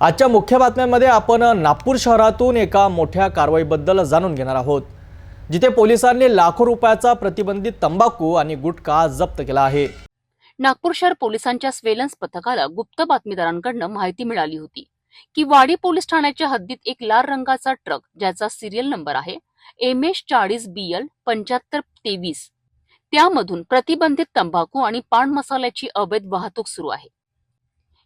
आजच्या मुख्य बातम्यांमध्ये आपण नागपूर शहरातून एका मोठ्या कारवाईबद्दल जाणून घेणार आहोत जिथे पोलिसांनी लाखो रुपयाचा प्रतिबंधित तंबाखू आणि गुटखा जप्त केला आहे. नागपूर शहर पोलिसांच्या स्वेलन्स पथकाला गुप्त बातमीदारांकडनं माहिती मिळाली होती की वाडी पोलीस ठाण्याच्या हद्दीत एक लाल रंगाचा ट्रक ज्याचा सिरियल नंबर आहे एम एस चाळीस बी एल पंच्याहत्तर तेवीस त्यामधून प्रतिबंधित तंबाखू आणि पान मसाल्याची अवैध वाहतूक सुरू आहे.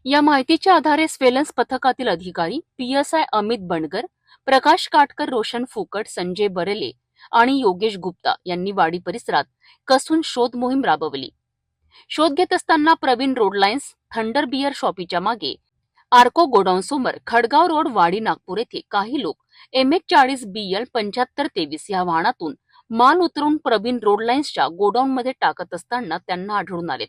या माहितीच्या आधारे स्वेलन्स पथकातील अधिकारी P S I Amit Bangar Prakash Katkar Roshan Phukat Sanjay बरेले आणि योगेश गुप्ता यांनी वाडी परिसरात कसून शोध मोहीम राबवली. शोध घेत असताना Praveen road lines thunder beer शॉपीच्या मागे आर्को गोडाऊन समोर खडगाव रोड वाडी नागपूर येथे काही लोक एम एच चाळीस बी एल पंच्याहत्तर तेवीस या वाहनातून माल उतरून प्रवीण रोड लाईन्सच्या गोडाऊनमध्ये टाकत असताना त्यांना आढळून आलेत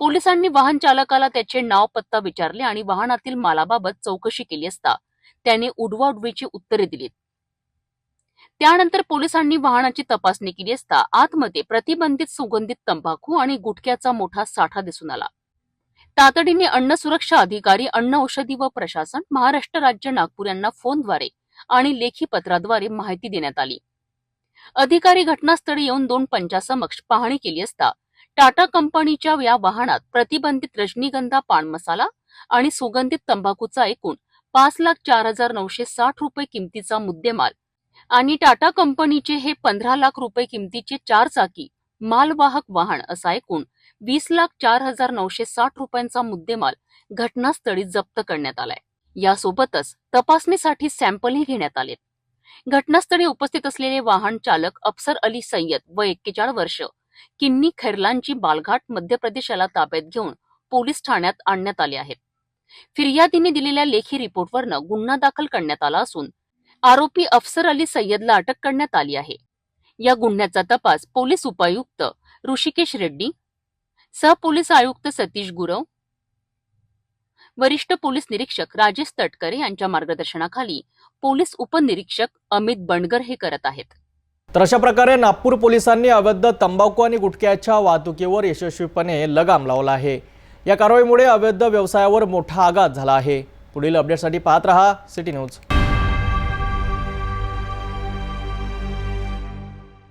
पोलिसांनी वाहन चालकाला त्याचे नाव पत्ता विचारले आणि वाहनातील मालाबाबत चौकशी केली असता त्याने उडवाउडवीची उत्तरे दिलीत. त्यानंतर पोलिसांनी वाहनाची तपासणी केली असता आतमध्ये प्रतिबंधित सुगंधित तंबाखू आणि गुटख्याचा मोठा साठा दिसून आला. तातडीने अन्न सुरक्षा अधिकारी अन्न औषधी व प्रशासन महाराष्ट्र राज्य नागपूर यांना फोनद्वारे आणि लेखी पत्राद्वारे माहिती देण्यात आली. अधिकारी घटनास्थळी येऊन दोन पंचासमक्ष पाहणी केली असता टाटा कंपनीच्या या वाहनात प्रतिबंधित रजनीगंधा पान मसाला आणि सुगंधित तंबाखूचा एकूण पाच लाख चार हजार नऊशे साठ रुपये किमतीचा मुद्देमाल आणि टाटा कंपनीचे हे पंधरा लाख रुपये किमतीचे चार चाकी मालवाहक वाहन असा एकूण वीस लाख चार हजार नऊशे साठ रुपयांचा मुद्देमाल घटनास्थळी जप्त करण्यात आलाय. यासोबतच तपासणीसाठी सॅम्पलही घेण्यात आलेत. घटनास्थळी उपस्थित असलेले वाहन चालक अफसर अली सय्यद व एक्केचाळ वर्ष किन्नी खैरलांची बालघाट मध्य प्रदेशाला ताब्यात घेऊन पोलीस ठाण्यात आणण्यात आले आहेत. फिर्यादीने दिलेल्या लेखी रिपोर्टवरनं गुन्हा दाखल करण्यात आला असून आरोपी अफसर अली सय्यदला अटक करण्यात आली आहे. या गुन्ह्याचा तपास पोलीस उपायुक्त ऋषिकेश रेड्डी सहपोलीस आयुक्त सतीश गुरव वरिष्ठ पोलीस निरीक्षक राजेश तटकरे यांच्या मार्गदर्शनाखाली पोलीस उपनिरीक्षक अमित बंडगर हे करत आहेत. तर अशा प्रकारे नागपूर पोलिसांनी अवैध तंबाखू आणि गुटख्याच्या वाहतुकीवर यशस्वीपणे लगाम लावला आहे. या कारवाईमुळे अवैध व्यवसायावर मोठा आघात झाला आहे. पुढील अपडेटसाठी पाहत रहा सिटी न्यूज.